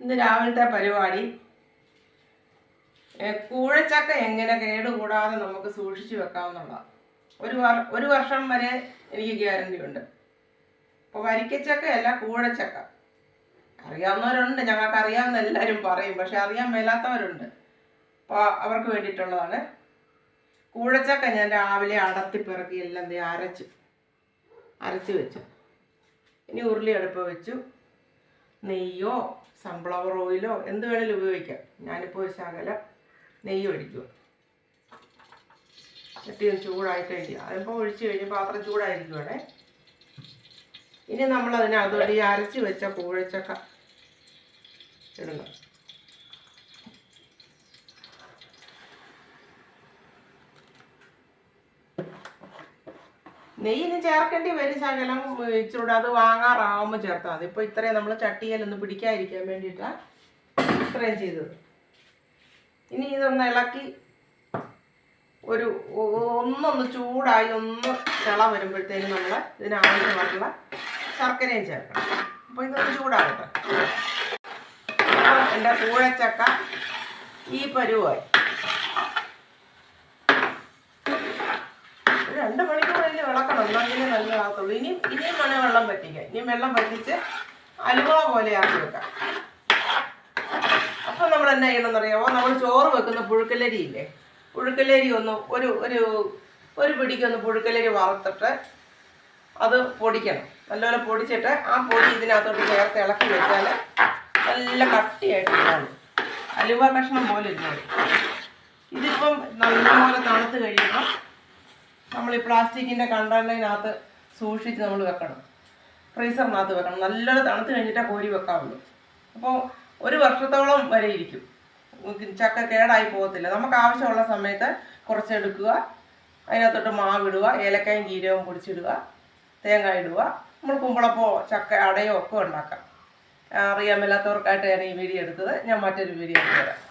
ഇന്ന് രാവിലത്തെ പരിപാടി. കൂഴച്ചക്ക എങ്ങനെ കേടുകൂടാതെ നമുക്ക് സൂക്ഷിച്ചു വെക്കാവുന്നതാണ്. ഒരു ഒരു വർഷം വരെ എനിക്ക് ഗ്യാരണ്ടി ഉണ്ട്. അപ്പോൾ വരിക്കച്ചക്കയല്ല കൂഴച്ചക്ക. അറിയാവുന്നവരുണ്ട് ഞങ്ങൾക്ക് അറിയാവുന്ന എല്ലാവരും പറയും പക്ഷെ അറിയാൻ മേലാത്തവരുണ്ട്. അപ്പോൾ അവർക്ക് വേണ്ടിയിട്ടുള്ളതാണ്. കൂഴച്ചക്ക ഞാൻ രാവിലെ അടത്തിപ്പിറക്കി എല്ലാം ദേ അരച്ചു അരച്ച് വെച്ചു. ഇനി ഉരുളി അടുപ്പ് വെച്ചു. നെയ്യോ സൺഫ്ലവർ ഓയിലോ എന്ത് വേണേലും ഉപയോഗിക്കാം. ഞാനിപ്പോൾ ശകലം നെയ്യ് ഒഴിക്കുക. എന്നിട്ട് ചൂടായി കഴിഞ്ഞാൽ അതിപ്പോൾ ഒഴിച്ച് കഴിഞ്ഞ് പാത്രം ചൂടായിരിക്കുവാണേ. ഇനി നമ്മൾ ഈ അരച്ച് വെച്ച കൂഴച്ചക്ക ഇടണം നെയ്യിന് ചേർക്കേണ്ടി വരും ശകലം ഇച്ചിരൂടെ അത് വാങ്ങാറാവുമ്പോൾ ചേർത്താൽ മതി. ഇപ്പോൾ ഇത്രയും നമ്മൾ ചട്ടിയിലൊന്ന് പിടിക്കാതിരിക്കാൻ വേണ്ടിയിട്ടാണ് ഇത്രയും ചെയ്തത്. ഇനി ഇതൊന്ന് ഇളക്കി ഒരു ഒന്നൊന്ന് ചൂടായി ഒന്ന് തിള വരുമ്പോഴത്തേനും നമ്മൾ ഇതിനാവശ്യമായിട്ടുള്ള ശർക്കരയും ചേർക്കണം. അപ്പോൾ ഇതൊന്ന് ചൂടാകട്ടെ എന്റെ കൂഴച്ചക്ക ഈ പരുവായി. രണ്ട് മണിക്കൂറെങ്കിലും ഇളക്കണം എന്നെങ്കിലേ നല്ലതാകത്തുള്ളൂ ഇനി ഇനിയും വേണേൽ വെള്ളം പറ്റിക്കാം ഇനിയും വെള്ളം പറ്റിച്ച് അലുവ പോലെ ആക്കി വെക്കാം. അപ്പം നമ്മൾ എന്നാ ചെയ്യണമെന്ന് അറിയാമോ നമ്മൾ ചോറ് വെക്കുന്ന പുഴുക്കലരി ഇല്ലേ? പുഴുക്കലരി ഒന്ന് ഒരു ഒരു ഒരു പിടിക്കൊന്ന് പുഴുക്കലരി വറുത്തിട്ട് അത് പൊടിക്കണം. നല്ലപോലെ പൊടിച്ചിട്ട് ആ പൊടി ഇതിനകത്തോട്ട് ചേർത്ത് ഇളക്കി വെച്ചാൽ നല്ല കട്ടിയായിട്ട് ഇരുന്നോളും അലുവ കഷ്ണം പോലെ ഇരുന്നത് ഇതിപ്പം നല്ലപോലെ തണുത്ത് കഴിയുമ്പോൾ നമ്മൾ ഈ പ്ലാസ്റ്റിക്കിന്റെ കണ്ടെയ്നറിനകത്ത് സൂക്ഷിച്ച് നമ്മൾ വെക്കണം. ഫ്രീസറിനകത്ത് വെക്കണം. നല്ലൊരു തണുത്ത് കഴിഞ്ഞിട്ടേ കോരി വെക്കാവുള്ളൂ. അപ്പോൾ ഒരു വർഷത്തോളം വരെ ഇരിക്കും. ചക്ക കേടായി പോകത്തില്ല. നമുക്ക് ആവശ്യമുള്ള സമയത്ത് കുറച്ചെടുക്കുക അതിനകത്തോട്ട് മാവിടുക ഏലക്കായും ജീരകവും പൊടിച്ചിടുക. തേങ്ങ ഇടുക. നമ്മൾ കുമ്പളപ്പോ ചക്ക അടയോ ഒക്കെ ഉണ്ടാക്കാം. അറിയാൻ ഞാൻ ഈ വീഡിയോ എടുത്തത്. ഞാൻ മറ്റൊരു വീഡിയോ എടുത്തു തരാം